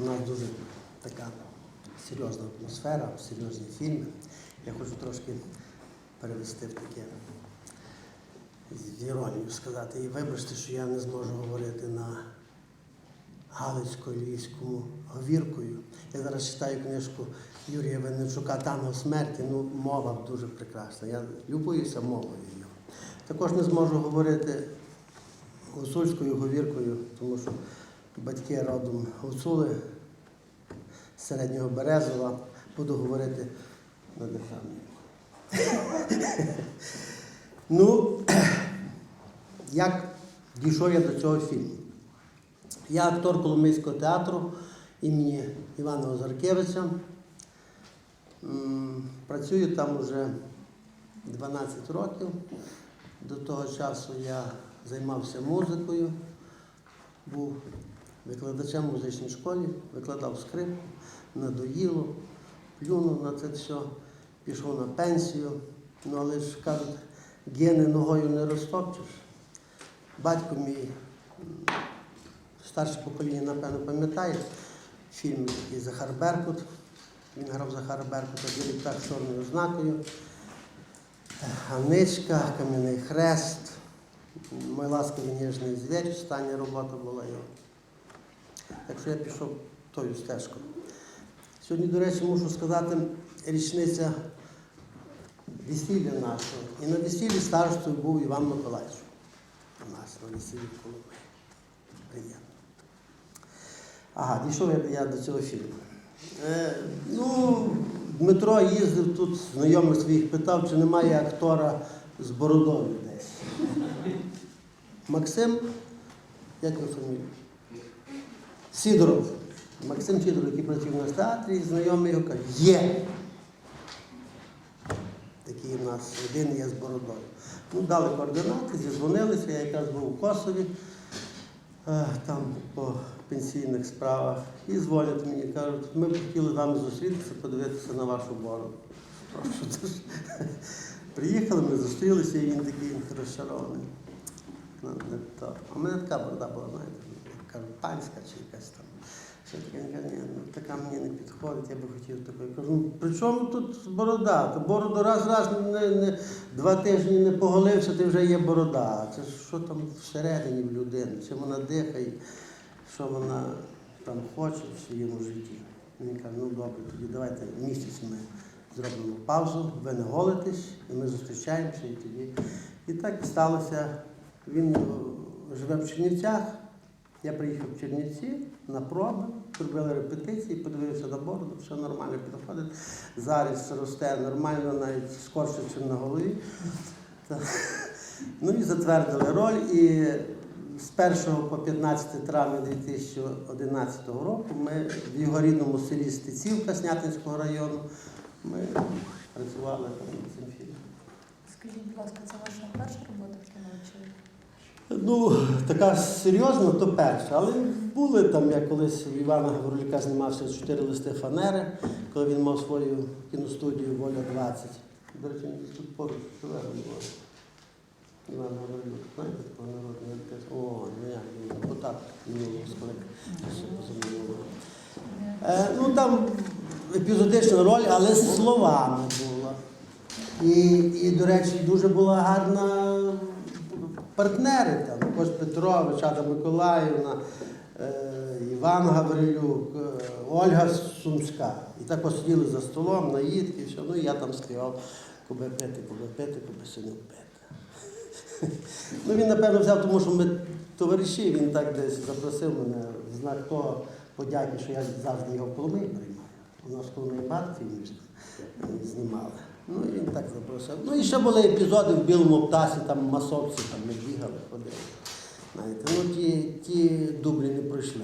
У нас дуже така серйозна атмосфера, серйозні фільми. Я хочу трошки перевести в таке з іронією сказати. І вибачте, що я не зможу говорити на Галицько-львівському говіркою. Я зараз читаю книжку Юрія Винничука Танго смерті. Ну, мова дуже прекрасна. Я любуюся мовою. її. Також не зможу говорити гуцульською говіркою, тому що батьки родом гуцули з середнього Березова. Буду говорити на державній. ну, як дійшов я до цього фільму? Я актор Коломийського театру імені Івана Озаркевича. Працюю там вже 12 років. До того часу я займався музикою, був викладачем в музичній школі, викладав скрипку, надоїло, плюнув на це все, пішов на пенсію. Ну але ж кажуть, гени ногою не розтопчеш. Батько мій старше покоління, напевно, пам'ятає фільм такий Захар Беркут. Він грав Захара Беркута, директор з чорною ознакою. Ганичка, Кам'яний Хрест, Мой ласковий ніжний звір, остання робота була його. Так що я пішов тою стежкою. Сьогодні, до речі, мушу сказати, річниця весілля нашого. І на весіллі старостою був Іван Миколаївич. У нас на весіллі в Коломиї. Приємно. Ага, дійшов я, до цього фільму. Е, ну, Дмитро їздив тут, знайомих своїх питав, чи немає актора з бородою десь. Максим, як його фамілія? Сідоров. Максим Сідоров, який працює в нас в театрі, знайомий його каже, є. Такий у нас один є з бородою. Ну, дали координати, зізвонилися, я якраз був у Косові, е, там по пенсійних справах. І дзвонять мені, кажуть, ми б хотіли з вами зустрітися, подивитися на вашу бороду. Приїхали, ми зустрілися, і він такий розчарований. Ну. А в мене така борода була, знаєте, кажу, панська чи якась там. Ще таке, каже, ні, ну така мені не підходить, я би хотів такої. Кажу, ну при чому тут борода? То бороду раз раз не, не, два тижні не поголився, ти вже є борода. Це що там всередині в людини, чим вона дихає, що вона там хоче в своєму житті. Він каже, ну добре, тоді давайте місяць ми зробимо паузу, ви не голитесь, і ми зустрічаємося і тоді. І так сталося. Він живе в Чернівцях. Я приїхав в Чернівці на проби, зробили репетиції, подивився на бороду, все нормально підходить. Зараз росте нормально, навіть скорше, ніж на голові. Ну і затвердили роль. І з 1 по 15 травня 2011 року ми в його рідному селі Стецівка Снятинського району ми працювали там над цим фільмом. Скажіть, будь ласка, це ваша перша робота в кіно чи Ну, така серйозна, то перша. Але були там, я колись у Івана Гаврилюка знімався чотири листи фанери, коли він мав свою кіностудію Воля 20. До речі, тут поруч живе було. Іван Гаврилюк, знаєте, такого народного артиста? О, він, депутат минулого. Е, ну там епізодична роль, але з словами була. І, і, до речі, дуже була гарна партнери там, Кош Петрович, Ада Миколаївна, е, Іван Гаврилюк, е, Ольга Сумська. І так посиділи за столом, наїдки, все. Ну і я там співав, коби пити, коби пити, коби синів пити. Ну він, напевно, взяв, тому що ми товариші, він так десь запросив мене в знак того подяки, що я завжди його в Коломиї приймаю. У нас Коломиї багато фільмів знімали. Ну він так запросив. Ну і ще були епізоди в білому птасі, там масовці, там ми бігали, ходили. Знаєте, ну ті, ті дублі не пройшли.